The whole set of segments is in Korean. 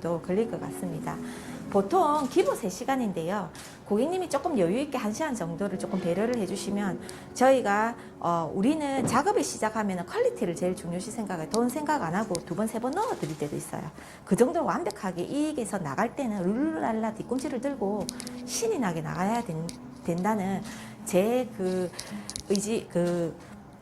3시간 반 정도 걸릴 것 같습니다. 보통 기본 3시간인데요. 고객님이 조금 여유 있게 1시간 정도를 조금 배려를 해주시면 저희가 어, 우리는 작업을 시작하면 퀄리티를 제일 중요시 생각해 돈 생각 안 하고 두 번, 세 번 넣어 드릴 때도 있어요. 그 정도로 완벽하게 이익에서 나갈 때는 룰루랄라 뒤꿈치를 들고 신이 나게 나가야 된, 된다는 제 그 의지 그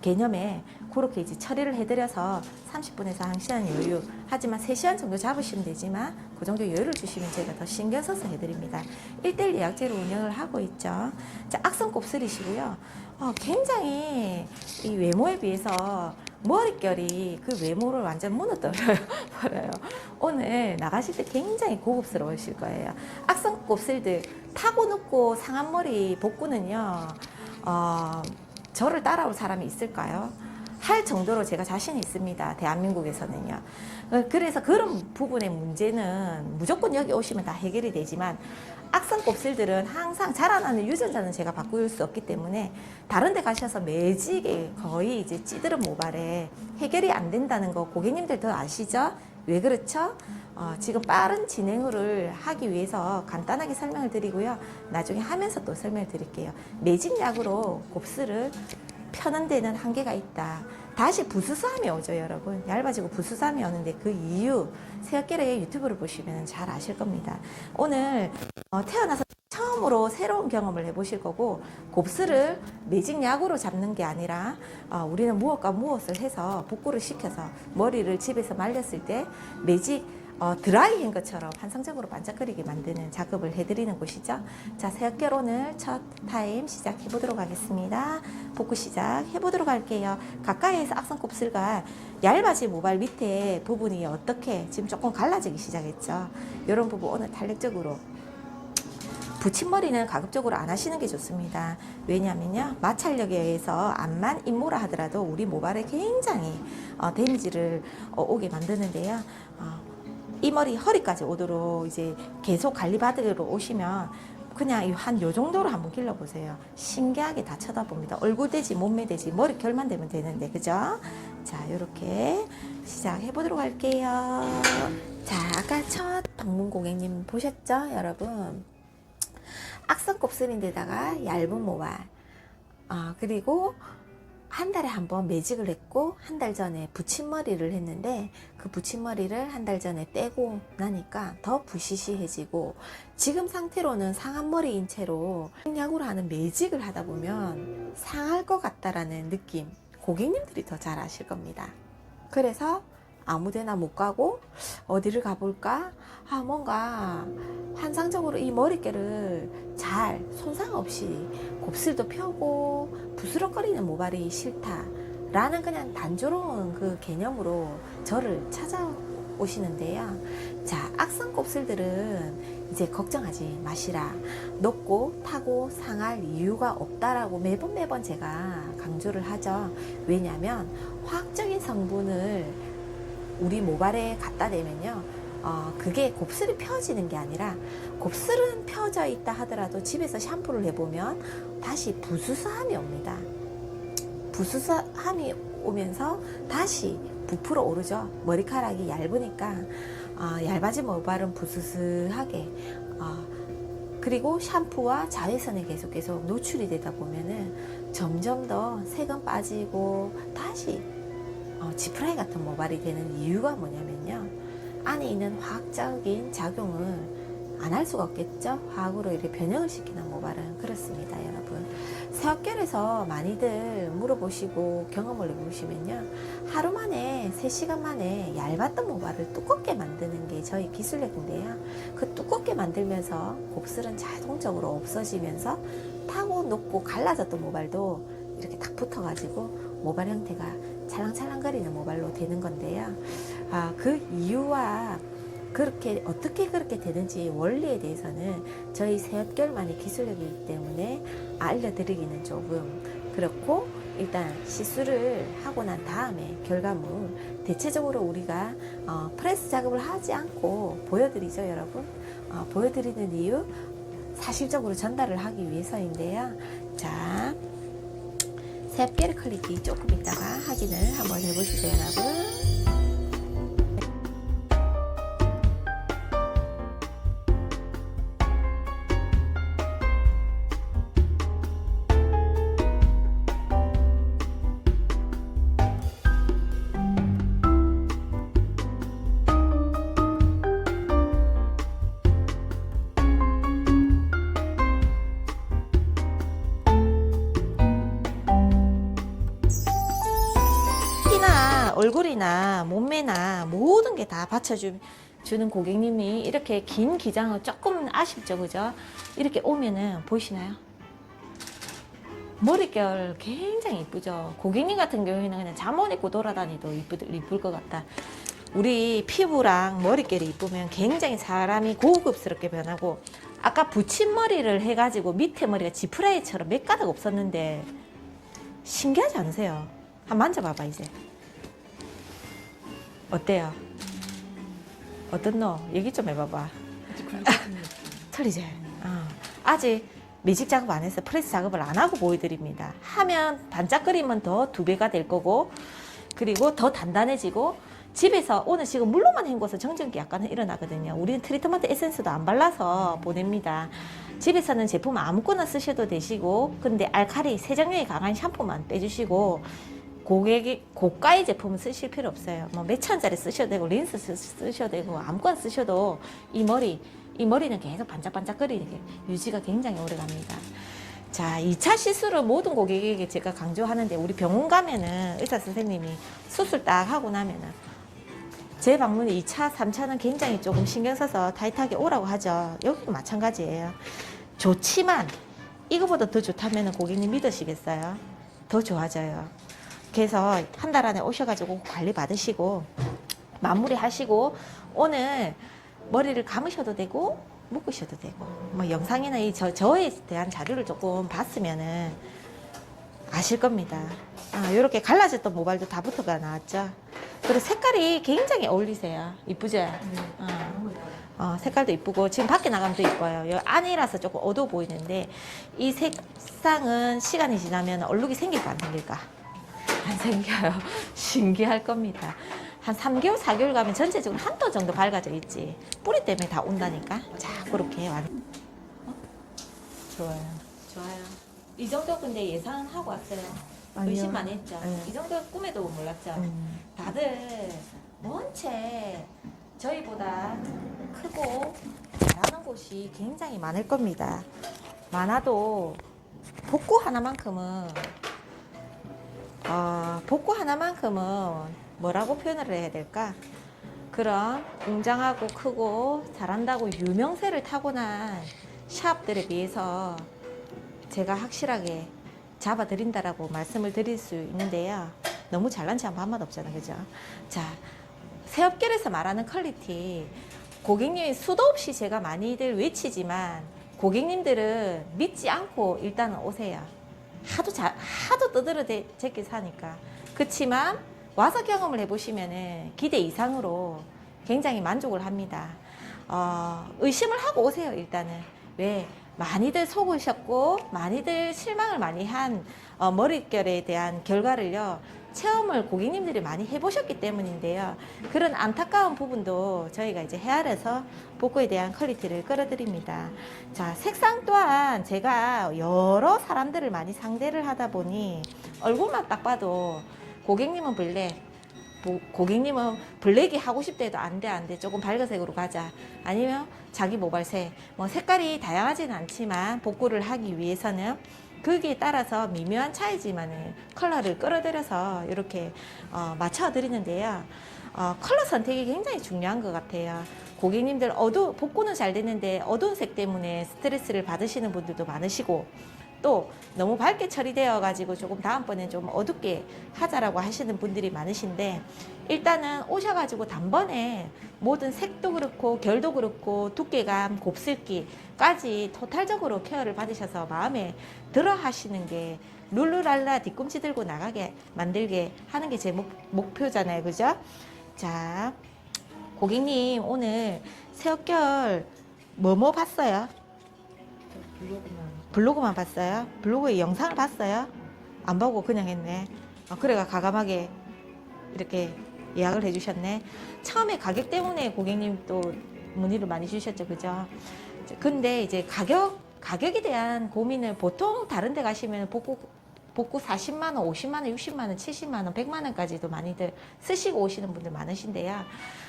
개념에 그렇게 이제 처리를 해드려서 30분에서 1시간 여유 하지만 3시간 정도 잡으시면 되지만 그 정도 여유를 주시면 저희가 더 신경 써서 해드립니다. 1대1 예약제로 운영을 하고 있죠. 자, 악성 곱슬이시고요. 어, 굉장히 이 외모에 비해서 머릿결이 그 외모를 완전 무너뜨려요. 오늘 나가실 때 굉장히 고급스러우실 거예요. 악성 곱슬들 타고 눕고 상한 머리 복구는요. 어, 저를 따라올 사람이 있을까요? 할 정도로 제가 자신이 있습니다. 대한민국에서는요. 어, 그래서 그런 부분의 문제는 무조건 여기 오시면 다 해결이 되지만 악성 곱슬들은 항상 자라나는 유전자는 제가 바꿀 수 없기 때문에 다른 데 가셔서 매직에 거의 이제 찌들은 모발에 해결이 안 된다는 거 고객님들 더 아시죠? 왜 그렇죠? 어, 지금 빠른 진행을 하기 위해서 간단하게 설명을 드리고요. 나중에 하면서 또 설명을 드릴게요. 매직약으로 곱슬을 펴는 데는 한계가 있다. 다시 부스스함이 오죠, 여러분. 얇아지고 부스스함이 오는데 그 이유 새어깨의 유튜브를 보시면 잘 아실 겁니다. 오늘 어, 태어나서 처음으로 새로운 경험을 해보실 거고 곱슬을 매직약으로 잡는 게 아니라 어, 우리는 무엇과 무엇을 해서 복구를 시켜서 머리를 집에서 말렸을 때 매직 어, 드라이인 것처럼 환상적으로 반짝거리게 만드는 작업을 해드리는 곳이죠. 자, 오늘 첫 타임 시작해 보도록 하겠습니다. 복구 시작 해 보도록 할게요. 가까이에서 악성 곱슬과 얇아진 모발 밑에 부분이 어떻게 지금 조금 갈라지기 시작했죠. 이런 부분 오늘 탄력적으로 붙임머리는 가급적으로 안 하시는 게 좋습니다. 왜냐하면요. 마찰력에 의해서 암만 임모라 하더라도 우리 모발에 굉장히 어, 데미지를 어, 오게 만드는데요. 어, 이 머리 허리까지 오도록 이제 계속 관리받으러 오시면 그냥 한 요 정도로 한번 길러보세요. 신기하게 다 쳐다봅니다. 얼굴 되지, 몸매 되지, 머리 결만 되면 되는데, 그죠? 자, 요렇게 시작해 보도록 할게요. 자, 아까 첫 방문 고객님 보셨죠, 여러분? 악성 곱슬인데다가 얇은 모발. 아, 그리고 한 달에 한 번 매직을 했고, 한 달 전에 붙임머리를 했는데, 그 붙임머리를 한 달 전에 떼고 나니까 더 부시시해지고, 지금 상태로는 상한 머리인 채로 약으로 하는 매직을 하다 보면 상할 것 같다라는 느낌, 고객님들이 더 잘 아실 겁니다. 그래서 아무 데나 못 가고 어디를 가볼까? 아, 뭔가 환상적으로 이 머릿결을 잘 손상 없이 곱슬도 펴고 부스럭거리는 모발이 싫다. 라는 그냥 단조로운 그 개념으로 저를 찾아오시는데요. 자, 악성 곱슬들은 이제 걱정하지 마시라. 높고 타고 상할 이유가 없다라고 매번 매번 제가 강조를 하죠. 왜냐하면 화학적인 성분을 우리 모발에 갖다 대면요. 어, 그게 곱슬이 펴지는 게 아니라 곱슬은 펴져 있다 하더라도 집에서 샴푸를 해보면 다시 부스스함이 옵니다. 부스스함이 오면서 다시 부풀어 오르죠. 머리카락이 얇으니까 어, 얇아진 모발은 부스스하게 어, 그리고 샴푸와 자외선에 계속 계속 노출이 되다 보면은 점점 더 색은 빠지고 다시 어, 지프라이 같은 모발이 되는 이유가 뭐냐면요. 안에 있는 화학적인 작용을 안 할 수가 없겠죠. 화학으로 이렇게 변형을 시키는 모발은 그렇습니다, 여러분. 세업결에서 많이들 물어보시고 경험을 해보시면요. 하루 만에, 3시간 만에 얇았던 모발을 두껍게 만드는 게 저희 기술력인데요. 그 두껍게 만들면서 곱슬은 자동적으로 없어지면서 타고 높고 갈라졌던 모발도 이렇게 딱 붙어가지고 모발 형태가 찰랑찰랑거리는 모발로 되는 건데요. 아, 그 이유와 그렇게 어떻게 그렇게 되는지 원리에 대해서는 저희 세업결만의 기술력이기 때문에 알려드리기는 조금 그렇고 일단 시술을 하고 난 다음에 결과물 대체적으로 우리가 어, 프레스 작업을 하지 않고 보여드리죠 여러분? 어, 보여드리는 이유 사실적으로 전달을 하기 위해서인데요. 자 세업결 퀄리티 조금 있다가 확인을 한번 해보시죠 여러분 얼굴이나 몸매나 모든 게 다 받쳐주는 고객님이 이렇게 긴 기장은 조금 아쉽죠, 그죠? 이렇게 오면은 보이시나요? 머릿결 굉장히 이쁘죠. 고객님 같은 경우에는 그냥 잠옷 입고 돌아다니도 이쁠 것 같다. 우리 피부랑 머릿결이 이쁘면 굉장히 사람이 고급스럽게 변하고 아까 붙임머리를 해가지고 밑에 머리가 지프라이처럼 몇 가닥 없었는데 신기하지 않으세요? 한번 만져봐봐 이제 어때요? 어떻노? 얘기 좀 해봐봐 틀리지? 어. 아직 매직 작업 안 해서 프레스 작업을 안 하고 보여드립니다 하면 반짝거리면 더두 배가 될 거고 그리고 더 단단해지고 집에서 오늘 지금 물로만 헹궈서 정전기 약간 일어나거든요. 우리는 트리트먼트 에센스도 안 발라서 보냅니다. 집에서는 제품 아무거나 쓰셔도 되시고 근데 알칼리 세정력이 강한 샴푸만 빼주시고 고객이 고가의 제품은 쓰실 필요 없어요. 뭐 몇천 원짜리 쓰셔도 되고 린스 쓰- 쓰셔도 되고 아무거나 쓰셔도 이 머리 이 머리는 계속 반짝반짝거리게 유지가 굉장히 오래 갑니다. 자, 2차 시술을 모든 고객에게 제가 강조하는데 우리 병원 가면은 의사 선생님이 수술 딱 하고 나면은 제 방문이 2차, 3차는 굉장히 조금 신경 써서 타이트하게 오라고 하죠. 여기도 마찬가지예요. 좋지만 이거보다 더 좋다면 고객님 믿으시겠어요? 더 좋아져요. 그래서 한 달 안에 오셔가지고 관리 받으시고 마무리 하시고 오늘 머리를 감으셔도 되고 묶으셔도 되고 뭐 영상이나 이 저, 저에 대한 자료를 조금 봤으면은 아실 겁니다. 아, 이렇게 갈라졌던 모발도 다 붙어가 나왔죠. 그리고 색깔이 굉장히 어울리세요. 이쁘죠? 어. 어, 색깔도 이쁘고 지금 밖에 나가면 더 이뻐요. 여기 안이라서 조금 어두워 보이는데 이 색상은 시간이 지나면 얼룩이 생길까 안 생길까? 안 생겨요. 신기할 겁니다. 한 3개월, 4개월 가면 전체적으로 한 도 정도 밝아져 있지. 뿌리 때문에 다 온다니까. 자, 그렇게 완. 좋아요. 좋아요. 이 정도 근데 예상하고 왔어요. 아니요. 의심 많이 했죠. 네. 이 정도 꿈에도 몰랐죠. 음. 다들 원체 저희보다 크고 잘하는 곳이 굉장히 많을 겁니다. 많아도 복구 하나만큼은 어, 복구 하나만큼은 뭐라고 표현을 해야 될까? 그런 웅장하고 크고 잘한다고 유명세를 타고난 샵들에 비해서 제가 확실하게 잡아드린다라고 말씀을 드릴 수 있는데요. 너무 잘난 체 한번 한마디 없잖아요. 그죠? 자, 새업결에서 말하는 퀄리티. 고객님이 수도 없이 제가 많이들 외치지만 고객님들은 믿지 않고 일단은 오세요. 하도 자, 하도 떠들어 대- 제끼 사니까. 그렇지만 와서 경험을 해보시면은 기대 이상으로 굉장히 만족을 합니다. 어, 의심을 하고 오세요, 일단은. 왜? 많이들 속으셨고, 많이들 실망을 많이 한 어, 머릿결에 대한 결과를요, 체험을 고객님들이 많이 해보셨기 때문인데요. 그런 안타까운 부분도 저희가 이제 헤아려서 복구에 대한 퀄리티를 끌어드립니다. 자, 색상 또한 제가 여러 사람들을 많이 상대를 하다 보니 얼굴만 딱 봐도 고객님은 블랙, 뭐, 고객님은 블랙이 하고 싶다 해도 안 돼, 안 돼. 조금 밝은색으로 가자. 아니면 자기 모발색. 뭐 색깔이 다양하지는 않지만 복구를 하기 위해서는 거기에 따라서 미묘한 차이지만 컬러를 끌어들여서 이렇게 어, 맞춰 드리는데요. 어, 컬러 선택이 굉장히 중요한 것 같아요. 고객님들 어두 복구는 잘 됐는데 어두운 색 때문에 스트레스를 받으시는 분들도 많으시고 또 너무 밝게 처리되어 가지고 조금 다음번에 좀 어둡게 하자라고 하시는 분들이 많으신데 일단은 오셔가지고 단번에 모든 색도 그렇고 결도 그렇고 두께감 곱슬기까지 토탈적으로 케어를 받으셔서 마음에 들어 하시는 게 룰루랄라 뒤꿈치 들고 나가게 만들게 하는 게 제 목표잖아요 그죠 자 고객님 오늘 새어결 뭐뭐 봤어요 블로그만. 블로그만 봤어요? 블로그에 영상을 봤어요? 안 보고 그냥 했네. 아, 그래가 가감하게 이렇게 예약을 해주셨네. 처음에 가격 때문에 고객님 또 문의를 많이 주셨죠, 그죠? 근데 이제 가격, 가격에 대한 고민을 보통 다른 데 가시면 복구, 복구 40만 원, 50만 원, 60만 원, 70만 원, 100만 원까지도 많이들 쓰시고 오시는 분들 많으신데요.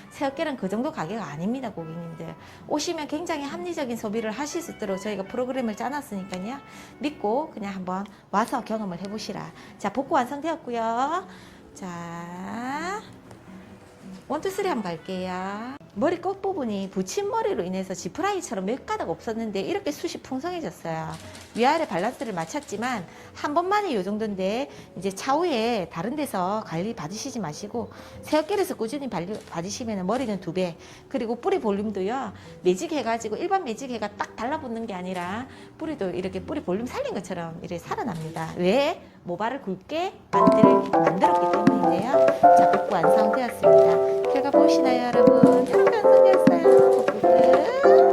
새어깨는 그 정도 가격 아닙니다, 고객님들. 오시면 굉장히 합리적인 소비를 하실 수 있도록 저희가 프로그램을 짜놨으니까요. 믿고 그냥 한번 와서 경험을 해보시라. 자, 복구 완성되었고요. 자, 원투 쓰리 한번 갈게요. 머리 끝부분이 붙임머리로 인해서 지프라이처럼 몇 가닥 없었는데 이렇게 숱이 풍성해졌어요. 위아래 밸런스를 맞췄지만 한 번만에 이 정도인데 이제 차후에 다른 데서 관리 받으시지 마시고 새어깨에서 꾸준히 받으시면 머리는 두 배 그리고 뿌리 볼륨도요 매직 해가지고 일반 매직 해가 딱 달라붙는 게 아니라 뿌리도 이렇게 뿌리 볼륨 살린 것처럼 이렇게 살아납니다. 왜? 모발을 굵게 만들, 만들었기 때문인데요. 자, 복부 완성되었습니다. 제가 보시나요 여러분? 잠깐 생겼어요. 보고